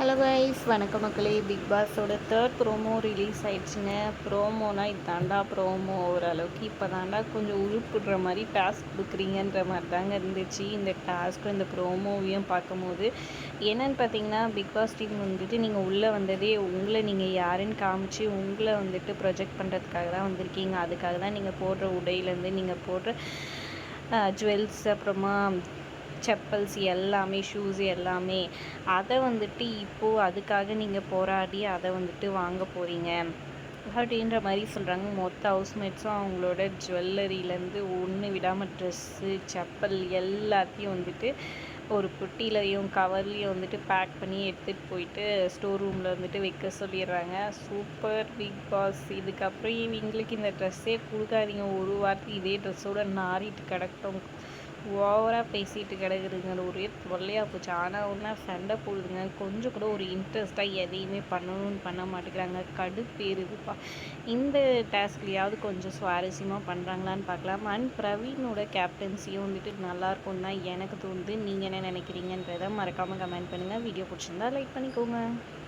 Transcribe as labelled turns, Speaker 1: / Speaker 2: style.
Speaker 1: Hello guys வணக்கம் மக்களே. Big பாஸோட தேர்ட் ப்ரோமோ ரிலீஸ் ஆயிடுச்சுங்க. ப்ரோமோனா இதாண்டா ப்ரோமோ ஓரளவுக்கு. இப்போ தாண்டா கொஞ்சம் உருப்பிடுற மாதிரி டாஸ்க் கொடுக்குறீங்கன்ற மாதிரி தாங்க இருந்துச்சு. இந்த டாஸ்க்கும் இந்த ப்ரோமோவையும் பார்க்கும்போது என்னன்னு பார்த்தீங்கன்னா பிக் பாஸ் டீம் வந்துட்டு நீங்கள் உள்ளே வந்ததே உங்களை நீங்கள் யாருன்னு காமிச்சு உங்களை வந்துட்டு ப்ரொஜெக்ட் பண்ணுறதுக்காக தான் வந்திருக்கீங்க. அதுக்காக தான் நீங்கள் போடுற உடையிலேருந்து நீங்கள் போடுற ஜுவல்ஸ் அப்புறமா செப்பல்ஸ் எல்லாமே ஷூஸ் எல்லாமே அதை வந்துட்டு இப்போது அதுக்காக நீங்கள் போராடி அதை வந்துட்டு வாங்க போகிறீங்க அப்படின்ற மாதிரி சொல்கிறாங்க மொத்த ஹவுஸ்மேட்ஸும் அவங்களோட ஜுவல்லரியிலேருந்து ஒன்று விடாமல் ட்ரெஸ்ஸு செப்பல் எல்லாத்தையும் வந்துட்டு ஒரு புட்டிலையும் கவர்லேயும் வந்துட்டு பேக் பண்ணி எடுத்துகிட்டு போயிட்டு ஸ்டோர் ரூமில் வந்துட்டு வைக்க சொல்லிடுறாங்க. சூப்பர் பிக் பாஸ் இதுக்கப்புறம் இவங்களுக்கு இந்த ட்ரெஸ்ஸே கொடுக்காதீங்க. ஒரு வாரத்துக்கு இதே ட்ரெஸ்ஸோட நாரிட்டு கிடக்கட்டும். ஓவராக பேசிட்டு கிடக்குதுங்க. ஒரே தொல்லையாக போச்சு. ஆனால் ஒன்றா சண்டை போடுதுங்க. கொஞ்சம் கூட ஒரு இன்ட்ரெஸ்ட்டாக எதையுமே பண்ணணும்னு பண்ண மாட்டேங்கிறாங்க. கடுப்பேறுதுப்பா இந்த டாஸ்க்லேயாவது கொஞ்சம் சுவாரஸ்யமாக பண்ணுறாங்களான்னு பார்க்கலாம். அண்ட் பிரவீனோட கேப்டன்சியும் வந்துட்டு நல்லாயிருக்கும் தான் எனக்கு தோணுது. நீங்கள் என்ன நினைக்கிறீங்கன்றதை மறக்காமல் கமெண்ட் பண்ணுங்கள் வீடியோ பிடிச்சிருந்தா லைக் பண்ணிக்கோங்க.